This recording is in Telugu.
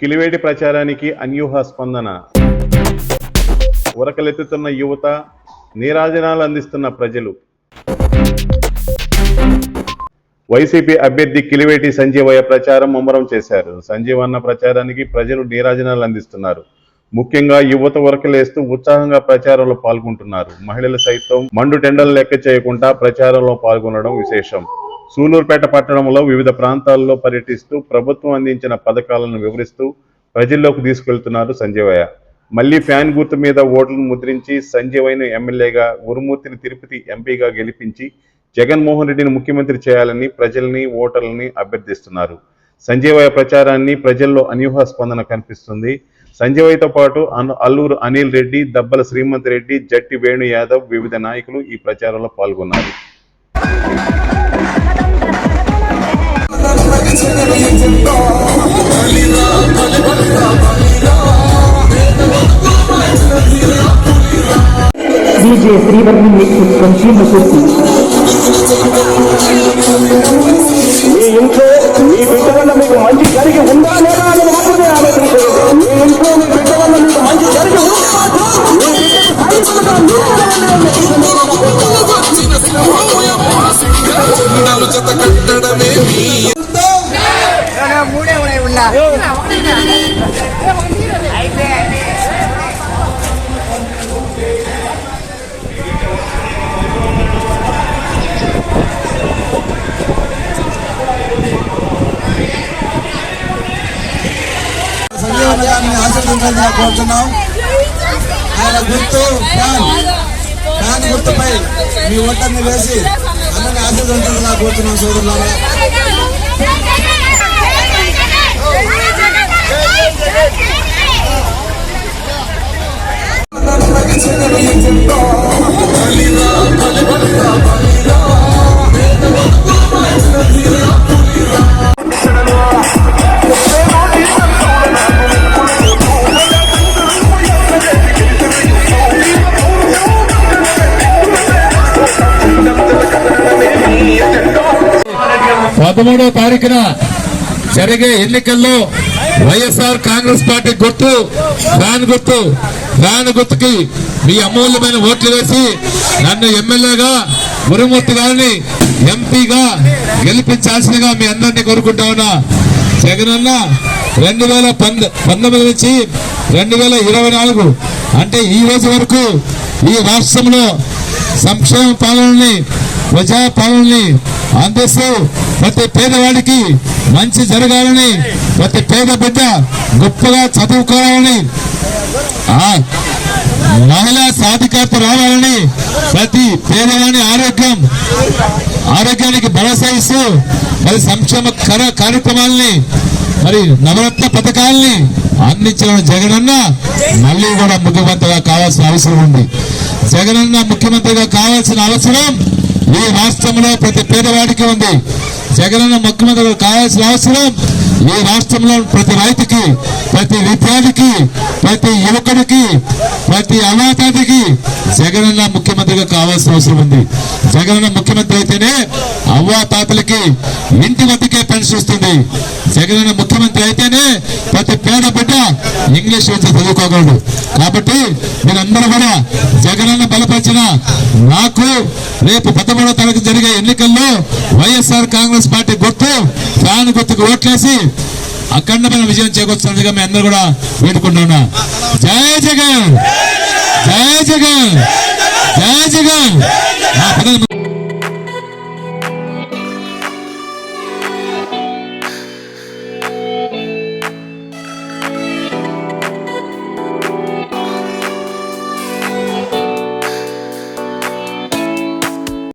కిలివేటి ప్రచారానికి అన్యూహ స్పందన. ఉరకలెత్తుతున్న యువత నీరాజనాలు అందిస్తున్న ప్రజలు. వైసీపీ అభ్యర్థి కిలివేటి సంజీవయ్య ప్రచారం ముమ్మరం చేశారు. సంజీవన్న ప్రచారానికి ప్రజలు నీరాజనాలు అందిస్తున్నారు. ముఖ్యంగా యువత ఉరకలేస్తూ ఉత్సాహంగా ప్రచారంలో పాల్గొంటున్నారు. మహిళలు సైతం మండు టెండలు లెక్క చేయకుండా ప్రచారంలో పాల్గొనడం విశేషం. సూలూరుపేట పట్టణంలో వివిధ ప్రాంతాల్లో పర్యటిస్తూ ప్రభుత్వం అందించిన పథకాలను వివరిస్తూ ప్రజల్లోకి తీసుకెళ్తున్నారు సంజీవయ్య. మళ్ళీ ఫ్యాన్ గుర్తు మీద ఓట్లను ముద్రించి సంజీవయ్యను ఎమ్మెల్యేగా గురుమూర్తిని తిరుపతి ఎంపీగా గెలిపించి జగన్మోహన్ రెడ్డిని ముఖ్యమంత్రి చేయాలని ప్రజల్ని ఓటర్లని అభ్యర్థిస్తున్నారు. సంజీవయ్య ప్రచారాన్ని ప్రజల్లో అనూహ స్పందన కనిపిస్తుంది. సంజీవయ్యతో పాటు అల్లూరు అనిల్ రెడ్డి దబ్బల శ్రీమంత్ రెడ్డి జట్టి వేణు యాదవ్ వివిధ నాయకులు ఈ ప్రచారంలో పాల్గొన్నారు. డీజే శ్రీవర్ణి నేతృత్వం with Consumer మీ ఇంట్లో మీ బిడ్డ వల్ల మీకు మంచి జరిగి ఉందా లేదా అని మాత్రమే ఆలోచించలేదు మీ ఇంట్లో మీ బిడ్డ వల్ల మీకు మంచి జరిగి ఉందా జత మూడే ఉన్నాయి గారిని ఆశీర్వదించాలని కోరుతున్నాం. ఆయన గుర్తు ఫ్యాన్ ఫ్యాన్ గుర్తుపై మీ ఓటర్ని వేసి అందరినీ ఆశీర్వదించాలని కోరుతున్నాం సోదరులారా. పదమూడో తారీఖున జరిగే ఎన్నికల్లో వైఎస్ఆర్ కాంగ్రెస్ పార్టీ గుర్తు ఫ్యాన్ గుర్తు ఫ్యాన్ గుర్తుకి మీ అమూల్యమైన ఓట్లు వేసి నన్ను ఎమ్మెల్యేగా గురుమూర్తి గారిని ఎంపీగా గెలిపించాల్సిందిగా మీ అందరినీ కోరుకుంటా ఉన్నా. జగనన్న రెండు వేల పంతొమ్మిది నుంచి రెండు వేల ఇరవై నాలుగు అంటే ఈ రోజు వరకు ఈ రాష్ట్రంలో సంక్షేమ పాలనని ప్రజా పాలనని అందిస్తూ ప్రతి పేదవాడికి మంచి జరగాలని ప్రతి పేద బిడ్డ గొప్పగా చదువుకోవాలని మహిళా సాధికారత రావాలని ప్రతి పేదవాని ఆరోగ్యం ఆరోగ్యానికి భరోసా ఇస్తూ మరి సంక్షేమ కర- మరి నవరత్న పథకాలని అందించిన జగనన్న మళ్ళీ కూడా ముఖ్యమంత్రిగా కావాల్సిన అవసరం ఉంది. జగనన్న ముఖ్యమంత్రిగా కావాల్సిన అవసరం ఈ రాష్ట్రంలో ప్రతి పేదవాడికి ఉంది. జగనన్న ముఖ్యమంత్రి కావాల్సిన అవసరం. ఈ రాష్ట్రంలో ప్రతి రైతుకి ప్రతి విద్యార్థికి ప్రతి యువకుడికి ప్రతి అనాథానికి జగనన్న ముఖ్యమంత్రిగా కావాల్సిన అవసరం ఉంది. జగనన్న ముఖ్యమంత్రి అయితేనే అవ్వా తాతలకి ఇంటి వద్దకే పెన్షన్ వస్తుంది. జగనన్న ముఖ్యమంత్రి అయితేనే ప్రతి పేద బిడ్డ ఇంగ్లీష్ వచ్చి చదువుకోగలడు. కాబట్టి మీరందరూ కూడా జగన్ ఆలోచన నాకు రేపు పదమూడవ తారీఖు జరిగే ఎన్నికల్లో వైఎస్ఆర్ కాంగ్రెస్ పార్టీ గుర్తు ఫ్యాన్ గుర్తుకు ఓట్లేసి అఖండమైన విజయం చేకూర్చున్నదిగా మీ అందరూ కూడా వేడుకుంటున్నా జయ జగన్! జయ జగన్! జయ జగన్!